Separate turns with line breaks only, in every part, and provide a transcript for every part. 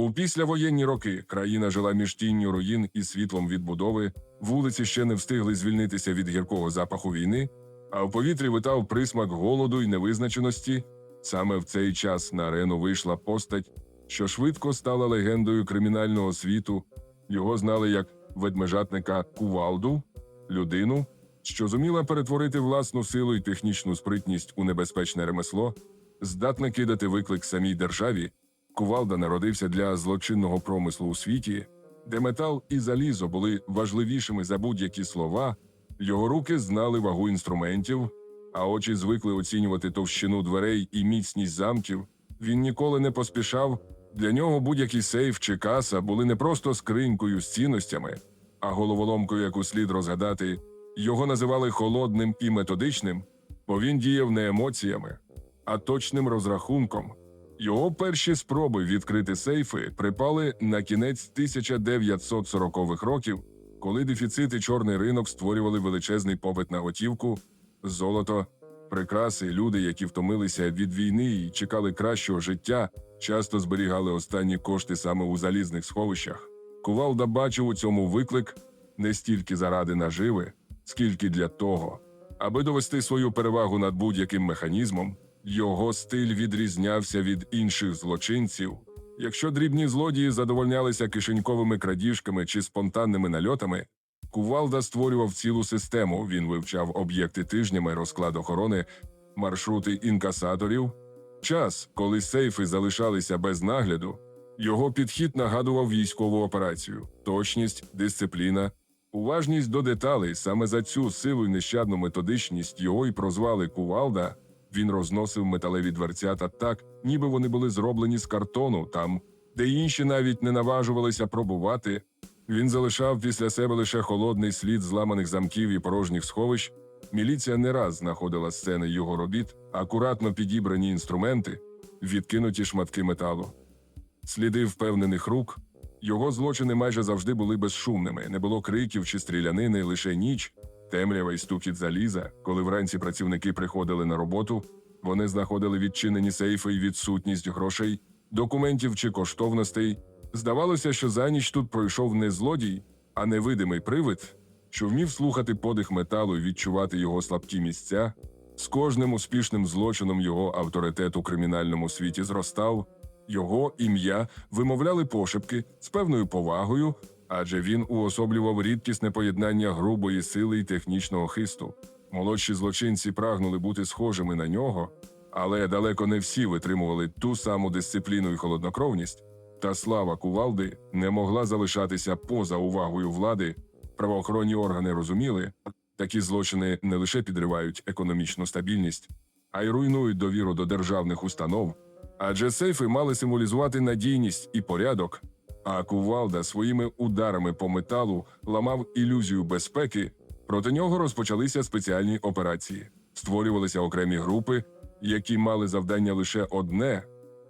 У післявоєнні роки країна жила між тінню руїн і світлом відбудови, вулиці ще не встигли звільнитися від гіркого запаху війни, а в повітрі витав присмак голоду й невизначеності. Саме в цей час на арену вийшла постать, що швидко стала легендою кримінального світу. Його знали як ведмежатника Кувалду, людину, що зуміла перетворити власну силу і технічну спритність у небезпечне ремесло, здатна кидати виклик самій державі. Кувалда народився для злочинного промислу у світі, де метал і залізо були важливішими за будь-які слова. Його руки знали вагу інструментів, а очі звикли оцінювати товщину дверей і міцність замків. Він ніколи не поспішав. Для нього будь-який сейф чи каса були не просто скринькою з цінностями, а головоломкою, яку слід розгадати. Його називали холодним і методичним, бо він діяв не емоціями, а точним розрахунком. Його перші спроби відкрити сейфи припали на кінець 1940-х років, коли дефіцит і чорний ринок створювали величезний попит на готівку, золото, прикраси, люди, які втомилися від війни і чекали кращого життя, часто зберігали останні кошти саме у залізних сховищах. Кувалда бачив у цьому виклик не стільки заради наживи, скільки для того, аби довести свою перевагу над будь-яким механізмом. Його стиль відрізнявся від інших злочинців. Якщо дрібні злодії задовольнялися кишеньковими крадіжками чи спонтанними нальотами, Кувалда створював цілу систему. Він вивчав об'єкти тижнями, розклад охорони, маршрути інкасаторів. Час, коли сейфи залишалися без нагляду, його підхід нагадував військову операцію, точність, дисципліна, уважність до деталей. Саме за цю силу і нещадну методичність його й прозвали Кувалда. Він розносив металеві дверцята так, ніби вони були зроблені з картону, там, де інші навіть не наважувалися пробувати. Він залишав після себе лише холодний слід зламаних замків і порожніх сховищ. Міліція не раз знаходила сцени його робіт, акуратно підібрані інструменти, відкинуті шматки металу. Сліди впевнених рук. Його злочини майже завжди були безшумними, не було криків чи стрілянини, лише ніч, темрява і стукіт заліза. Коли вранці працівники приходили на роботу, вони знаходили відчинені сейфи і відсутність грошей, документів чи коштовностей. Здавалося, що за ніч тут пройшов не злодій, а невидимий привид, що вмів слухати подих металу і відчувати його слабкі місця. З кожним успішним злочином його авторитет у кримінальному світі зростав. Його ім'я вимовляли пошепки з певною повагою, адже він уособлював рідкісне поєднання грубої сили і технічного хисту. Молодші злочинці прагнули бути схожими на нього, але далеко не всі витримували ту саму дисципліну і холоднокровність. Та слава кувалди не могла залишатися поза увагою влади. Правоохоронні органи розуміли, такі злочини не лише підривають економічну стабільність, а й руйнують довіру до державних установ. Адже сейфи мали символізувати надійність і порядок, а кувалда своїми ударами по металу ламав ілюзію безпеки. Проти нього розпочалися спеціальні операції, створювалися окремі групи, які мали завдання лише одне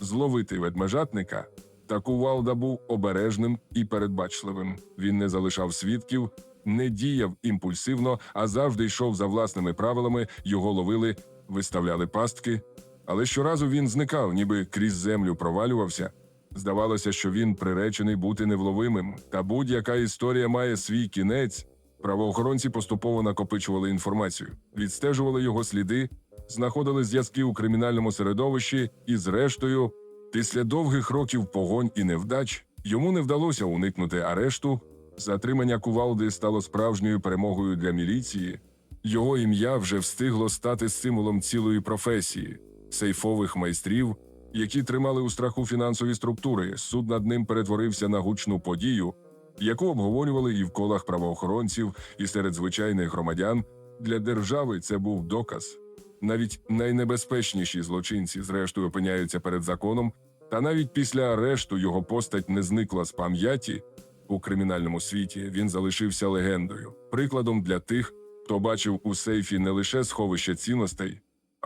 зловити ведмежатника. Та кувалда був обережним і передбачливим. Він не залишав свідків, не діяв імпульсивно, а завжди йшов за власними правилами, його ловили, виставляли пастки. Але щоразу він зникав, ніби крізь землю провалювався. Здавалося, що він приречений бути невловимим, та будь-яка історія має свій кінець. Правоохоронці поступово накопичували інформацію, відстежували його сліди, знаходили зв'язки у кримінальному середовищі і, зрештою, після довгих років погонь і невдач йому не вдалося уникнути арешту. Затримання кувалди стало справжньою перемогою для міліції. Його ім'я вже встигло стати символом цілої професії сейфових майстрів, які тримали у страху фінансові структури. Суд над ним перетворився на гучну подію, яку обговорювали і в колах правоохоронців, і серед звичайних громадян. Для держави це був доказ. Навіть найнебезпечніші злочинці, зрештою, опиняються перед законом, та навіть після арешту його постать не зникла з пам'яті. У кримінальному світі він залишився легендою, прикладом для тих, хто бачив у сейфі не лише сховище цінностей,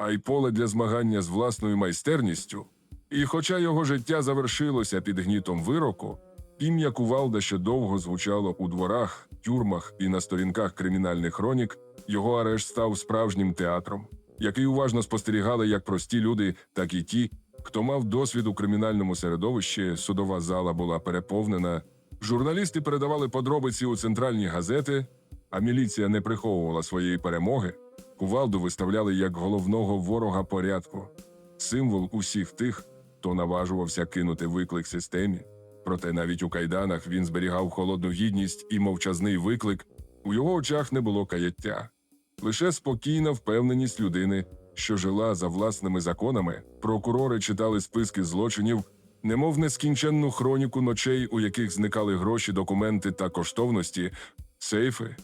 а й поле для змагання з власною майстерністю. І хоча його життя завершилося під гнітом вироку, ім'я Кувалда ще довго звучало у дворах, тюрмах і на сторінках кримінальних хронік, його арешт став справжнім театром, який уважно спостерігали як прості люди, так і ті, хто мав досвід у кримінальному середовищі, судова зала була переповнена. Журналісти передавали подробиці у центральні газети, а міліція не приховувала своєї перемоги. Кувалду виставляли як головного ворога порядку, символ усіх тих, хто наважувався кинути виклик системі. Проте навіть у кайданах він зберігав холодну гідність і мовчазний виклик. У його очах не було каяття, лише спокійна впевненість людини, що жила за власними законами. Прокурори читали списки злочинів, немов нескінченну хроніку ночей, у яких зникали гроші, документи та коштовності, сейфи.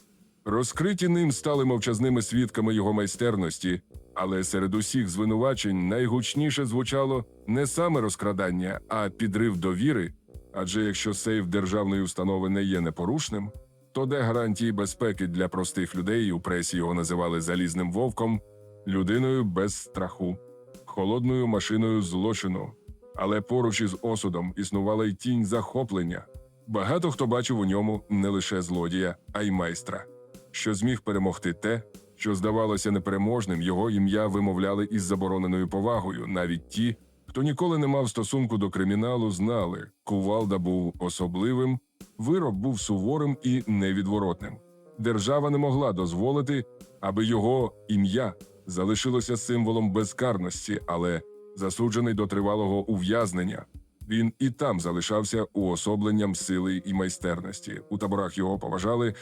Розкриті ним стали мовчазними свідками його майстерності, але серед усіх звинувачень найгучніше звучало не саме розкрадання, а підрив довіри. Адже якщо сейф державної установи не є непорушним, то де гарантії безпеки для простих людей у пресі його називали залізним вовком, людиною без страху, холодною машиною злочину. Але поруч із осудом існувала й тінь захоплення. Багато хто бачив у ньому не лише злодія, а й майстра, що зміг перемогти те, що здавалося непереможним, його ім'я вимовляли із забороненою повагою. Навіть ті, хто ніколи не мав стосунку до криміналу, знали, кувалда був особливим, вирок був суворим і невідворотним. Держава не могла дозволити, аби його ім'я залишилося символом безкарності, але засуджений до тривалого ув'язнення. Він і там залишався уособленням сили і майстерності. У таборах його поважали,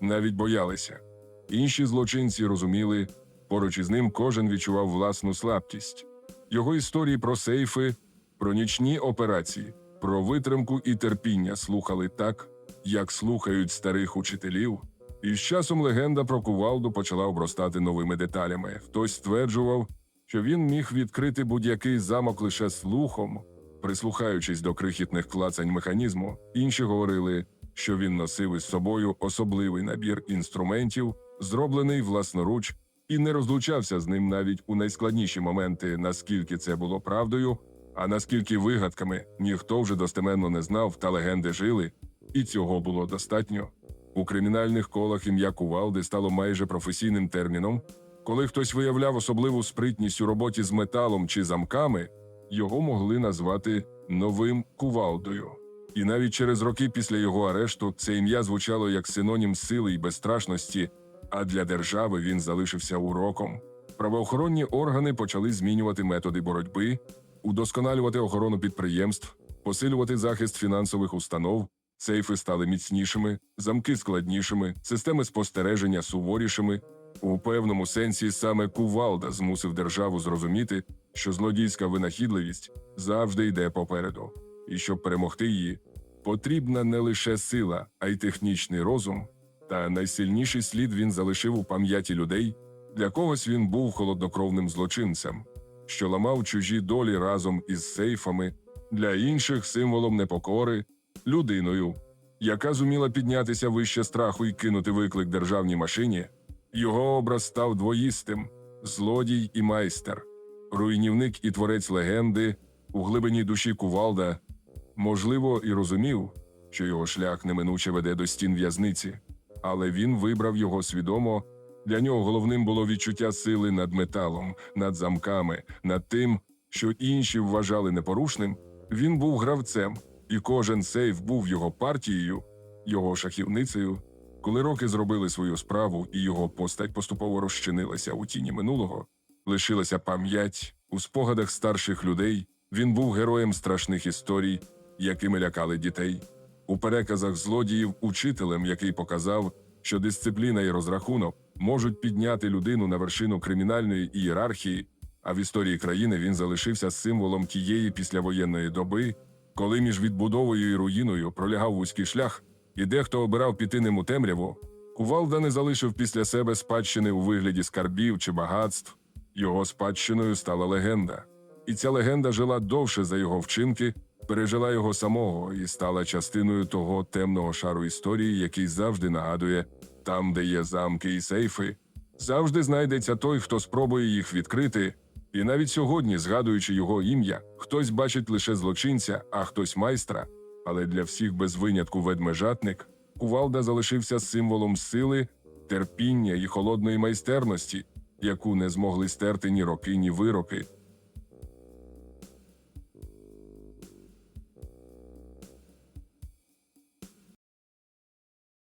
навіть боялися. Інші злочинці розуміли, поруч із ним кожен відчував власну слабкість. Його історії про сейфи, про нічні операції, про витримку і терпіння слухали так, як слухають старих учителів. І з часом легенда про кувалду почала обростати новими деталями. Хтось стверджував, що він міг відкрити будь-який замок лише слухом, прислухаючись до крихітних клацань механізму. Інші говорили, що він носив із собою особливий набір інструментів, зроблений власноруч, і не розлучався з ним навіть у найскладніші моменти, наскільки це було правдою, а наскільки вигадками ніхто вже достеменно не знав, та легенди жили, і цього було достатньо. У кримінальних колах ім'я Кувалди стало майже професійним терміном. Коли хтось виявляв особливу спритність у роботі з металом чи замками, його могли назвати новим кувалдою. І навіть через роки після його арешту це ім'я звучало як синонім сили і безстрашності, а для держави він залишився уроком. Правоохоронні органи почали змінювати методи боротьби, удосконалювати охорону підприємств, посилювати захист фінансових установ. Сейфи стали міцнішими, замки складнішими, системи спостереження суворішими. У певному сенсі саме Кувалда змусив державу зрозуміти, що злодійська винахідливість завжди йде попереду, і щоб перемогти її, потрібна не лише сила, а й технічний розум. Та найсильніший слід він залишив у пам'яті людей. Для когось він був холоднокровним злочинцем, що ламав чужі долі разом із сейфами, для інших символом непокори, людиною, яка зуміла піднятися вище страху і кинути виклик державній машині. Його образ став двоїстим злодій і майстер, руйнівник і творець легенди у глибині душі кувалда, можливо, і розумів, що його шлях неминуче веде до стін в'язниці, але він вибрав його свідомо. Для нього головним було відчуття сили над металом, над замками, над тим, що інші вважали непорушним. Він був гравцем, і кожен сейф був його партією, його шахівницею. Коли роки зробили свою справу, і його постать поступово розчинилася у тіні минулого, лишилася пам'ять у спогадах старших людей. Він був героєм страшних історій, якими лякали дітей, у переказах злодіїв, учителем, який показав, що дисципліна і розрахунок можуть підняти людину на вершину кримінальної ієрархії. А в історії країни він залишився символом тієї післявоєнної доби, коли між відбудовою і руїною пролягав вузький шлях, і дехто обирав піти ним у темряву, Кувалда не залишив після себе спадщини у вигляді скарбів чи багатств. Його спадщиною стала легенда. І ця легенда жила довше за його вчинки, пережила його самого і стала частиною того темного шару історії, який завжди нагадує там, де є замки і сейфи, завжди знайдеться той, хто спробує їх відкрити. І навіть сьогодні, згадуючи його ім'я, хтось бачить лише злочинця, а хтось майстра. Але для всіх без винятку ведмежатник Кувалда залишився символом сили, терпіння і холодної майстерності, яку не змогли стерти ні роки, ні вироки.